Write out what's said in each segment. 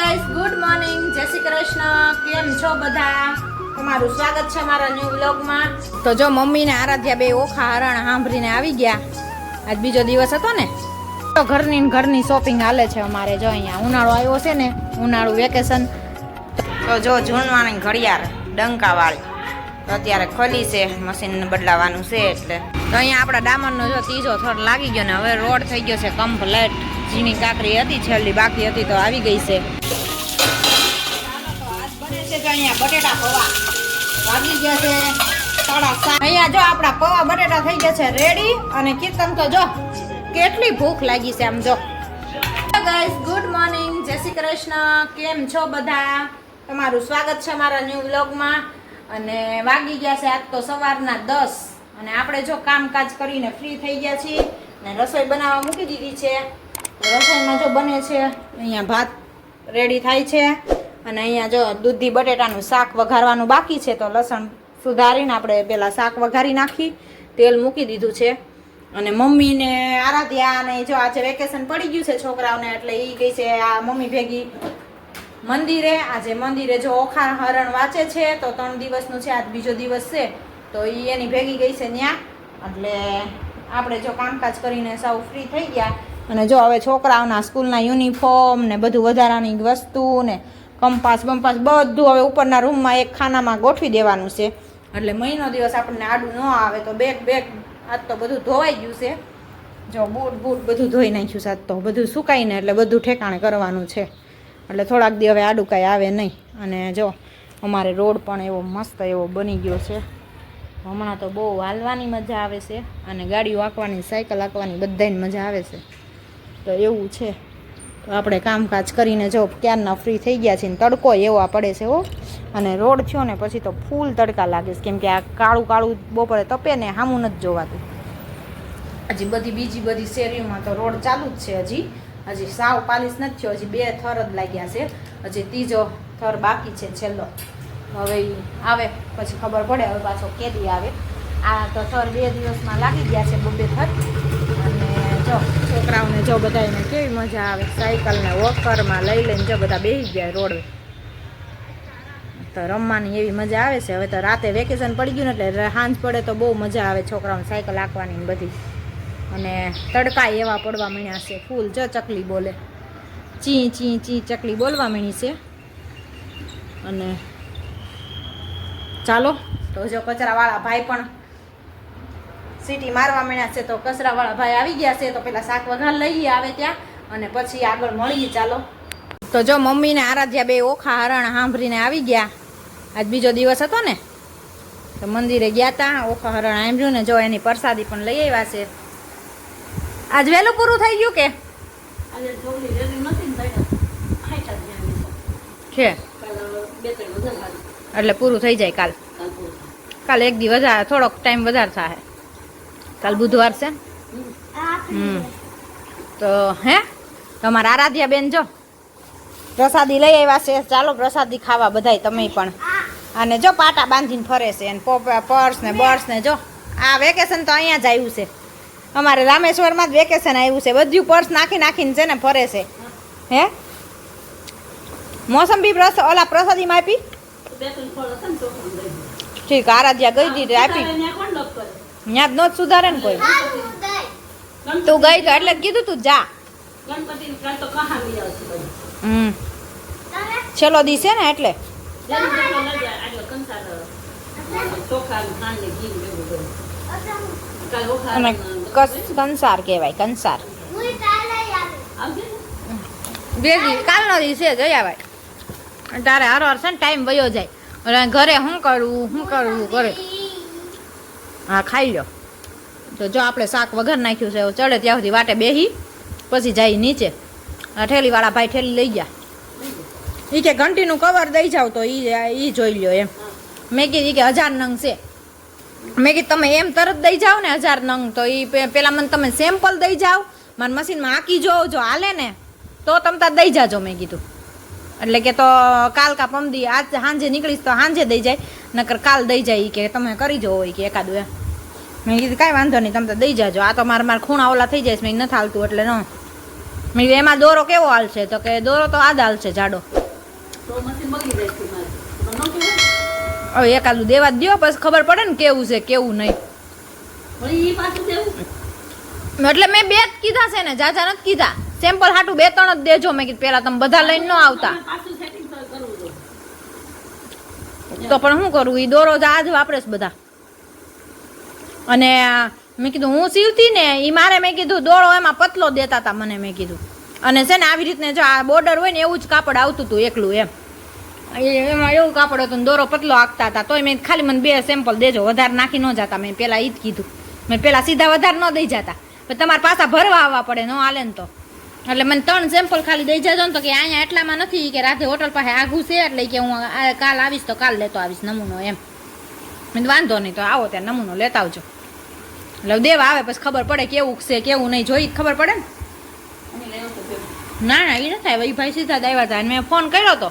Guys good morning જય શ્રી કૃષ્ણ. કેમ છો બધા? તમારું સ્વાગત છે મારા ન્યૂ વ્લોગમાં તો જો મમ્મી ને આરાધ્યા બે ઓખા હરણ સાંભળીને આવી ગયા. આજ બીજો દિવસ હતો ને. તો ઘરની ઘરની શોપિંગ હાલે છે અમારે જો અહીંયા. ઉનાળો આવ્યો છે ને, ઉનાળું વેકેશન તો જો જૂનવાણી ઘડિયાળ, ડંકાવાળી. તો અત્યારે ખોલી છે મશીન બદલાવાનું છે એટલે. તો અહીંયા આપણા ડામરનો જો ત્રીજો થર લાગી ગયો ને, હવે રોડ થઈ ગયો છે કમ્પ્લેટ ઝીણી કાકરી હતી, છેલ્લી બાકી હતી તો આવી ગઈ છે. બટેટા પૌવા વાગી ગયા છે અહીંયા જો આપણા પૌવા બટેટા થઈ ગયા છે રેડી અને કીર્તન તો જો કેટલી ભૂખ લાગી છે આમ જો. ગાઈસ ગુડ મોર્નિંગ જય શ્રી કૃષ્ણ. કેમ છો બધા? તમારું સ્વાગત છે મારા ન્યૂ વ્લોગમાં અને વાગી ગયા છે આજ તો સવારના દસ. અને આપણે જો કામકાજ કરીને ફ્રી થઈ ગયા છીએ. ને રસોઈ બનાવવા મૂકી દીધી છે. રસોઈમાં જો બને છે, અહીંયા ભાત રેડી થાય છે અને અહીંયા જો દૂધી, બટેટાનું શાક વઘારવાનું બાકી છે, તો લસણ સુધારીને આપણે પહેલાં શાક વઘારી નાખી, તેલ મૂકી દીધું છે. અને મમ્મીને આરાધ્યા અને જો આજે વેકેશન પડી ગયું છે છોકરાઓને, એટલે એ ગઈ છે, આ મમ્મી ભેગી મંદિરે, આજે મંદિરે જો ઓખા હરણ વાંચે છે, તો ત્રણ દિવસનું છે, આજ બીજો દિવસ છે. તો એ એની ભેગી ગઈ છે ત્યાં એટલે આપણે જો કામકાજ કરીને સૌ ફ્રી થઈ ગયા અને જો હવે છોકરાઓના સ્કૂલના યુનિફોર્મ ને બધું વધારાની વસ્તુ ને કંપાસ બંપાસ બધું હવે ઉપરના રૂમમાં એક ખાનામાં ગોઠવી દેવાનું છે. એટલે મહિનો દિવસ આપણને આડું ન આવે તો બેગ બેગ આજ તો બધું ધોવાઈ ગયું છે. જો બૂટ બૂટ બધું ધોઈ નાખ્યું છે આજ તો. બધું સુકાઈને એટલે બધું ઠેકાણે કરવાનું છે. એટલે થોડાક દી હવે આડું કાંઈ આવે નહીં. અને જો અમારે રોડ પણ એવો મસ્ત એવો બની ગયો છે. હમણાં તો બહુ હાલવાની મજા આવે છે અને ગાડીઓ આંકવાની, સાયકલ આંકવાની બધાની મજા આવે છે. તો એવું છે. તો આપણે કામકાજ કરીને જો ક્યારના ફ્રી થઈ ગયા છીએ ને તડકો એવો પડે છે હો. અને રોડ થયો ને પછી તો ફૂલ તડકા લાગે છે. કેમ કે આ કાળું કાળું બપોરે તપે ને સામું નથી જોવાતું. હજી બધી બીજી બધી શેરીઓમાં તો રોડ ચાલુ જ છે હજી. હજી સાવ પાલીસ નથી થયો. હજી બે થર જ લાગ્યા છે. હજી ત્રીજો થર બાકી છે છેલ્લો. હવે આવે, પછી ખબર પડે હવે પાછો કેદી આવે. આ તો થર બે દિવસમાં લાગી ગયા છે બબે થર. અને જો છોકરાઓને જો બધાને કેવી મજા આવે. સાયકલને વોકરમાં લઈ લઈને જો બધા બેસી ગયા રોડ. તો રમવાની એવી મજા આવે છે. હવે તો રાતે વેકેશન પડી ગયું ને એટલે સાંજ પડે તો બહુ મજા આવે છોકરાઓને સાયકલ આંકવાની બધી. અને તડકા એવા પડવા માંડ્યા છે. ફૂલ જો ચકલી બોલે. ચી ચી ચી ચકલી બોલવા માંડી છે. અને ચાલો, તો જો કચરાવાળા ભાઈ પણ સીટી મારવા માંડ્યા છે તો કચરાવાળા ભાઈ આવી ગયા છે તો પેલા શાક વઘાર લઈએ આવે ત્યાં અને પછી આગળ મળીએ ચાલો. તો જો મમ્મીને આરાધ્યા બે ઓખા હરણ સાંભળીને આવી ગયા. આજ બીજો દિવસ હતો ને. તો મંદિરે ગયા હતા ઓખા હરણ સાંભળ્યું ને જો એની પ્રસાદી પણ લઈ આવ્યા છે. આજ વહેલું પૂરું થઈ ગયું કે? છે. એટલે પૂરું થઈ જાય કાલ. કાલ કાલ એક દી વધારે થોડોક ટાઈમ વધારે થાય કાલ બુધવાર છે? હમ. તો હે? તમારા આરાધ્યા બેન જો પ્રસાદી લઈ આવ્યા છે. ચાલો પ્રસાદી ખાવા બધાય તમે પણ. અને જો પાટા બાંધીને ફરે છે અને પર્સ ને બર્સ ને જો. આ વેકેશન તો અહીંયા જ આવ્યું છે. અમારે રામેશ્વરમાં જ વેકેશન આવ્યું છે. બધું પર્સ નાખી નાખીને છે ને ફરે છે. હે? મોસંબી પ્રસ ઓલા પ્રસાદીમાં આપી? ઠીક આરાધ્યા ગઈ દીધી આપી. જ નો સુધારે ને કોઈ. તું ગઈ તો એટલે કીધું તું જા. હમ. છેલ્લો દિવસે છે ને એટલે. અને કંસાર કહેવાય કંસાર. બેગી કાલનો દિવસે છે આવાય. ભાઈ તારે હર હર છે ને ટાઈમ વયો જાય. અને ઘરે શું કરવું શું કરવું કરે. હા, ખાઈ લો તો જો આપણે શાક વઘાર નાખ્યું છે ચડે ત્યાં સુધી વાટે બેહી, પછી જાય નીચે. ઠેલીવાળા ભાઈ ઠેલી લઈ ગયા. એ કે ઘંટીનું કવર દઈ જાવ તો એ એ જોઈ લ્યો એમ. મેં કીધું કે હજાર નંગ છે. મેં કીધું તમે એમ તરત દઈ જાઓ ને હજાર નંગ. તો એ પેલા મને તમે સેમ્પલ દઈ જાઓ. મારા મશીનમાં આંકી જોવો જો હાલે ને, તો તમે તાર દઈ જાજો, મેં કીધું. એટલે કે તો કાલ કા પમદી આજ સાંજે નીકળીશ તો સાંજે દઈ જાય, નકર કાલ દઈ જાય એ કે તમે કરી જો હોય કે એકાદું એમ. મેં કીધું કાંઈ વાંધો નહીં તમે તો દઈ જાજો. આ તો મારે મારા ખૂણા ઓલા થઈ જાય મેં નથી હાલતું એટલે ન. મેં કીધું એમાં દોરો કેવો હાલશે? તો કે દોરો તો આ જ હાલશે જાડો? હવે એકાદું દેવા દો દ્યો પછી ખબર પડે ને કેવું છે કેવું નહીં. એટલે મેં બે જ કીધા છે ને જાજા નથી કીધા. સેમ્પલ હાટું બે ત્રણ જ દેજો મેં કીધું પેલા તમે બધા લઈને ન આવતા. તો. પણ શું કરું? એ દોરો જ આજ વાપરે છે બધા. અને મેં કીધું, હું સીવતી ને એ મારે મેં કીધું, દોડો એમાં પતલો દેતા હતા મને મેં કીધું. અને છે ને આવી રીતને જો આ બોર્ડર હોય ને એવું જ કાપડ આવતું હતું એકલું એમ. એમાં એવું કાપડ હતું દોરો પતલો આંકતા હતા, તોય મેં ખાલી મને બે સેમ્પલ દેજો, વધારે નાખી ન જતા, મેં પેલા એ જ કીધું. મેં પેલા સીધા વધારે ન દઈ જતા. તમારે પાછા ભરવા આવવા પડે, ન હાલે ને તો. એટલે મને ત્રણ સેમ્પલ ખાલી દઈ જજો ને તો કે અહીંયા એટલામાં નથી કે રાતે હોટલ પાસે આઘું છે, એટલે કે હું કાલ આવીશ તો કાલ લેતો આવીશ નમૂનો એમ. મેં વાંધો નહીં, તો આવો ત્યાં નમૂનો લેતા આવજો. એટલે દેવા આવે, પછી ખબર પડે કેવું છે, કેવું નહીં. જોઈ ખબર પડે ને. ના ના એ નથી આવ્યા. એ ભાઈ સીધા જ હતા. મેં ફોન કર્યો તો.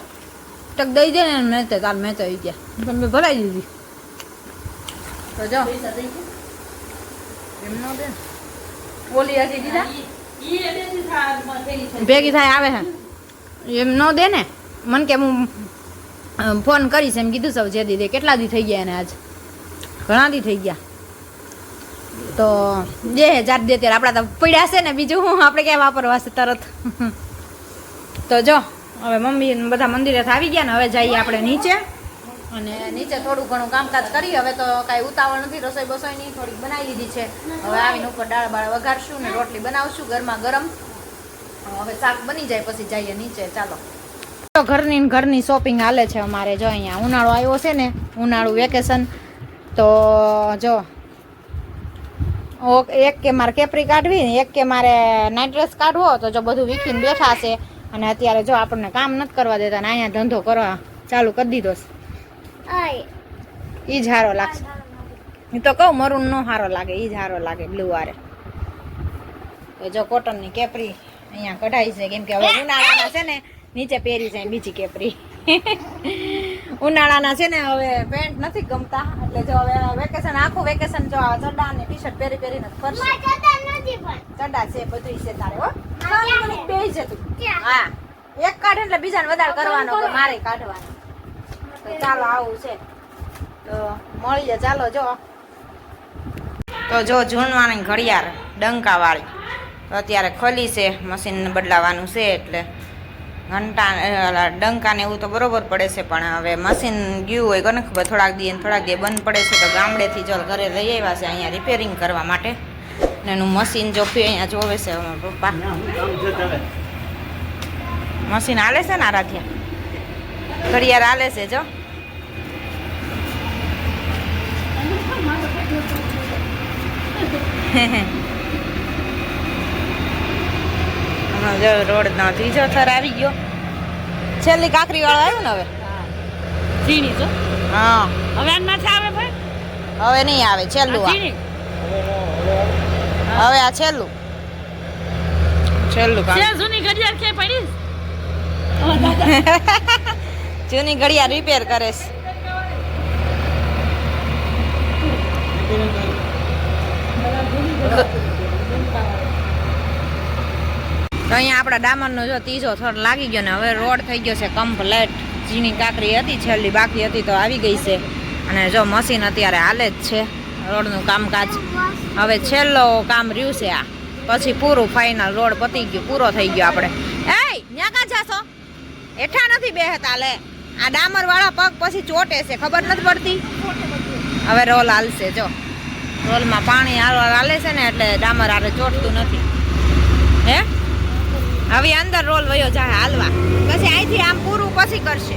તક દઈ દે ને મેં તાર મેં તો આવી ગયા. તમે ભરાઈ દીધી. તો જો. પૈસા દઈ એમ ન દે. ને. ઓલી હજી દીધા? ભેગી થાય, આવે હે. એમ ન દે ને. મને કે હું ફોન કરીશ. એમ કીધું સૌ જે દીધી કેટલા દી થઈ ગયા એને આજ? ઘણા દી થઈ ગયા. તો જે હજાર દે ત્યારે આપણા તો પડ્યા છે ને બીજું હું આપણે ક્યાં વાપરવા છે તરત? તો જો, હવે મમ્મી બધા મંદિરે આવી ગયા ને, હવે જઈએ આપણે નીચે. અને નીચે થોડું ઘણું કામકાજ કરી, હવે તો કાંઈ ઉતાવળ નથી રસોઈ બસોઈની થોડીક બનાવી લીધી છે. હવે આવીને ઉપર દાળ બાળ વઘારશું ને રોટલી બનાવશું ગરમા ગરમ. હવે શાક બની જાય, પછી જઈએ નીચે. ચાલો. તો ઘરની ઘરની શોપિંગ હાલે છે અમારે, જો અહીંયા ઉનાળો આવ્યો છે ને, ઉનાળું વેકેશન. તો જો એક કે મારે કેપરી કાઢવી ને એક કે મારે નાઇટ ડ્રેસ કાઢવો તો જો બધું વીખીને બેઠા છે. અને અત્યારે જો આપણને કામ નથી કરવા દેતા ને અહીંયા ધંધો કરવા ચાલુ કરી દીધો છે. ઈ જ હારો લાગશે. એ તો કહું મરૂન નો હારો લાગે ઈ જ હારો લાગે બ્લુ વારે. તો જો કોટનની કેપરી અહીંયા કઢાઈ છે કેમ કે હવે ઉનાળાના છે ને નીચે પહેરી જાય બીજી કેપરી ઉનાળાના છે ને હવે પેન્ટ નથી ગમતા. એટલે જો હવે વેકેશન આખું વેકેશન જો આ ચડ્ડા ને ટી શર્ટ પહેરી પહેરીને ફરશે. ચડ્ડા છે બધું છે તારે હો. બે જ હતું. હા. એક કાઢે એટલે બીજાને વધારે કરવાનો કે મારે કાઢવાનો. તો ચાલો આવું છે. તો મળીએ ચાલો જો. તો જો જૂનવાની ઘડિયાળ ડંકાવાળી. તો અત્યારે ખોલી છે મશીન બદલાવાનું છે એટલે ઘંટા અ, ઓલા ડંકાને એવું તો બરોબર પડે છે પણ હવે મશીન ગયું હોય કોને ખબર? થોડાક દી થોડાક દી બંધ પડે છે તો ગામડેથી જો ઘરે લઈ આવ્યા છે અહીંયા રિપેરિંગ કરવા માટે. ને એનું મશીન જો ફી અહીંયા જોવે છે પપ્પા. મશીન હાલે છે ને આરાધ્યા? ઘડિયાળ હાલે છે જો. હમણાં જો રોડનો ત્રીજો થર આવી ગયો. છેલ્લી કાકરી વાળો આવ્યો ને હવે? ઝીણી જો. હા. હવે આન માથે આવે ભાઈ? હવે નહીં આવે છેલ્લું આ હવે આ છેલ્લું. છેલ્લું કામ. જૂની ઘડિયાળ કે પડી? જૂની ઘડિયાળ રિપેર કરે છે. તો અહીંયા આપણા ડામરનો જો ત્રીજો થર લાગી ગયો ને, હવે રોડ થઈ ગયો છે કમ્પ્લેટ. ઝીણી કાકરી હતી, છેલ્લી બાકી હતી તો આવી ગઈ છે. અને જો મશીન અત્યારે હાલે જ છે, રોડનું કામકાજ. હવે છેલ્લો કામ રહ્યું છે આ. પછી પૂરું ફાઇનલ રોડ પતી ગયું, પૂરો થઈ ગયો આપણે. એ ન્યા કાં જાશો? હેઠા નથી બેહતા લે. આ ડામર વાળા પગ પછી ચોટે છે, ખબર નથી પડતી? હવે રોલ હાલશે, જો. રોલમાં પાણી હાલ હાલે છે ને, એટલે ડામર હારે ચોટતું નથી. હે? હવે અંદર રોલ વયો જાય હાલવા. પછી અહીંથી આમ પૂરું પછી કરશે.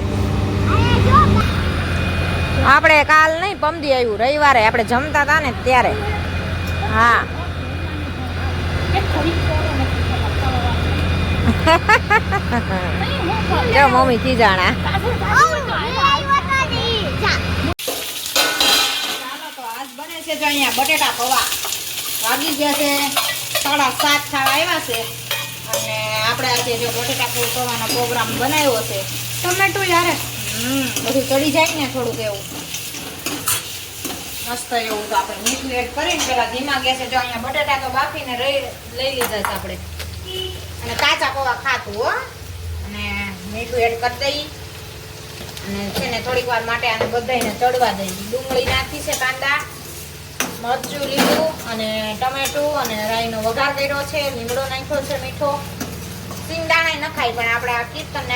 આપણે કાલ નહીં પમદી આવ્યું રવિવારે આપણે જમતા હતા ને ત્યારે. હા. જો મમ્મી ચાલો તો બને છે જો અહીંયા બટેટા પૌવા. વાગી ગયા છે સાડા સાત થવા આવ્યા છે. આપણે આજે જો બટેટા પૌવાનો પ્રોગ્રામ બનાવ્યો છે, ટમેટું યારે. બધું ચડી જાય ને થોડુંક એવું. મસ્ત એવું તો આપણે મીઠું એડ કરીને પેલા ધીમા ગેસે જો અહીંયા બટેટા તો બાફીને લઈ લીધા છે આપણે. અને કાચા પૌવા ખાતું, હો. અને મીઠું એડ કરી દઈ. અને છે ને થોડીક વાર માટે આને બધાને ચડવા દઈ. ડુંગળી નાખી છે કાંદા, મરચું લીધું અને ટમેટું અને રાઈનો વઘાર કર્યો છે. લીમડો નાખ્યો છે મીઠો. સિંગદાણા નખાય, પણ આપણે આ કીર્તન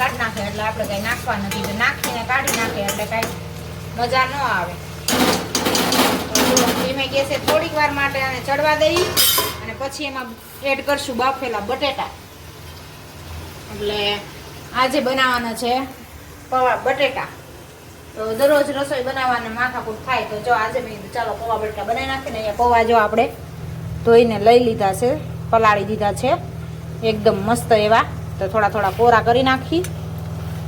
કાઢી નાખે, એટલે આપણે કઈ નાખવા નથી. તો નાખીને કાઢી નાખે, એટલે કઈ મજા ન આવે. ધીમે ગેસે થોડીક વાર માટે આને ચડવા દઈ, અને પછી એમાં એડ કરશું બાફેલા બટેટા. એટલે આજે બનાવવાના છે, પૌવા બટેટા. તો દરરોજ રસોઈ બનાવવાને માથાકૂટ થાય, તો જો આજે મેં ચાલો પૌવા બટેટા બનાવી નાખીને અહીંયા પૌવા જો આપણે ધોઈને લઈ લીધા છે, પલાળી દીધા છે. એકદમ મસ્ત એવા. તો થોડા થોડા કોરા કરી નાખી.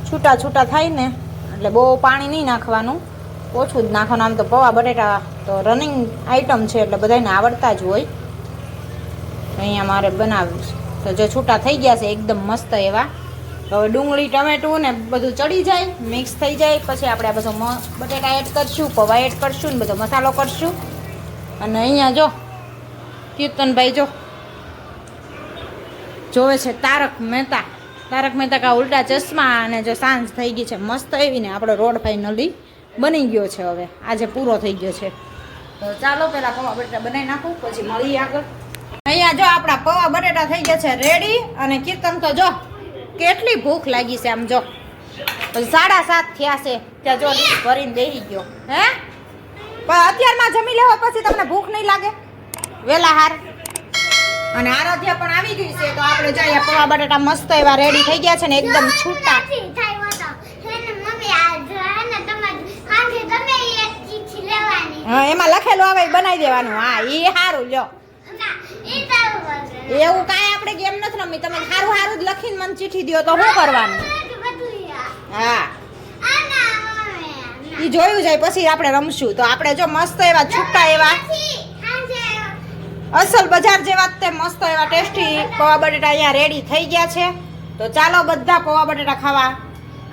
છૂટા છૂટા થાય ને એટલે બહુ પાણી નહીં નાખવાનું. ઓછું જ નાખવાનું. આમ તો પૌવા, બટેટા તો રનિંગ આઈટમ છે, એટલે બધાને આવડતા જ હોય. અહીંયા મારે બનાવ્યું છે. તો જો છૂટા થઈ ગયા છે, એકદમ મસ્ત એવા. તો ડુંગળી, ટમેટું ને બધું ચડી જાય મિક્સ થઈ જાય. પછી આપણે આ બધો બટેટા એડ કરશું, પૌવા એડ કરશું ને બધો મસાલો કરશું. અને અહીંયા જો, કીર્તનભાઈ જો જોવે છે તારક મહેતા. તારક મહેતા કા ઉલ્ટા ચશ્મા અને જો સાંજ થઈ ગઈ છે મસ્ત એવી ને આપણો રોડ ફાઇનલી બની ગયો છે હવે. આજે પૂરો થઈ ગયો છે. તો ચાલો પેલા પૌવા બટેટા બનાવી નાખું, પછી મળીએ આગળ. અહીંયા જો આપણા પૌવા બટેટા થઈ ગયા છે રેડી અને કીર્તન તો જો કેટલી ભૂખ લાગી છે આમ જો. પછી સાડા સાત થયા છે, ત્યાં જો ભરીને બેસી ગયો. હે? પણ અત્યારમાં જમી લેવા પછી તમને ભૂખ નહીં લાગે? વેલા હાર અને આરાધ્યા પણ આવી ગઈ છે તો આપણે જઈએ. પૌવા બટાટા મસ્ત એવા રેડી થઈ ગયા છે ને એકદમ છૂટા. હા એમાં લખેલું આવે બનાવી દેવાનું. હા એ સારું લ્યો એવું કાંઈ આપણે ગેમ નથી રમી. તમે સારું સારું જ લખીને મને ચીઠી દો તો શું કરવાનું? હા. એ જોયું જાય પછી આપણે રમશું. તો આપણે જો મસ્ત એવા છૂટા એવા અસલ બજાર જેવા તે મસ્ત એવા ટેસ્ટી પૌવા બટેટા અહીંયા રેડી થઈ ગયા છે. તો ચાલો બધા પૌવા બટેટા ખાવા.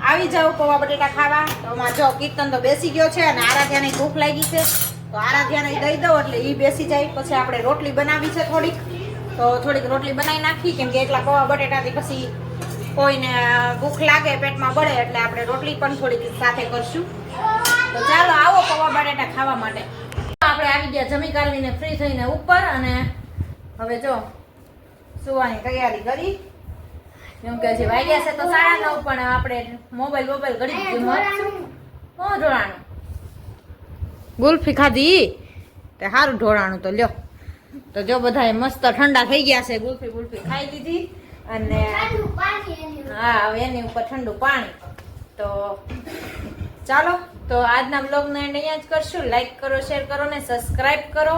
આવી જાઓ પૌવા બટેટા ખાવા. તો આમાં જો કીર્તન તો બેસી ગયો છે અને આરાધ્યાને ભૂખ લાગી છે. તો આરાધ્યાને દઈ દઉં એટલે એ બેસી જાય. પછી આપણે રોટલી બનાવી છે થોડીક. તો થોડીક રોટલી બનાવી નાખી. કેમ કે એટલા પૌવા બટેટાથી પછી કોઈને ભૂખ લાગે, પેટમાં બળે એટલે આપણે રોટલી પણ થોડીક સાથે કરશું. તો ચાલો આવો પૌવા બટેટા ખાવા માટે. આપણે આવી ગયા જમી કાઢીને ફ્રી થઈને ઉપર અને હવે જો સુવાની તૈયારી કરી? એમ કે હજી વાગ્યા છે તો સાડા નવ પણ આપણે મોબાઈલ મોબાઈલ કરી દીધું હું ઢોળાણું ગુલ્ફી ખાધી? તે સારું ઢોળાણું તો લ્યો. તો જો બધા મસ્ત ઠંડા થઈ ગયા છે ગુલ્ફી ગુલ્ફી ખાઈ લીધી અને હા હવે એની ઉપર ઠંડુ પાણી. તો ચાલો, તો આજના બ્લોગનો એન્ડ અહીંયા જ કરશું. લાઈક કરો શેર કરો ને સબસ્ક્રાઇબ કરો.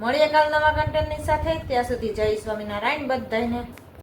મળીએ કાલ નવા કન્ટેન્ટની સાથે. ત્યાં સુધી જય સ્વામિનારાયણ બધાને.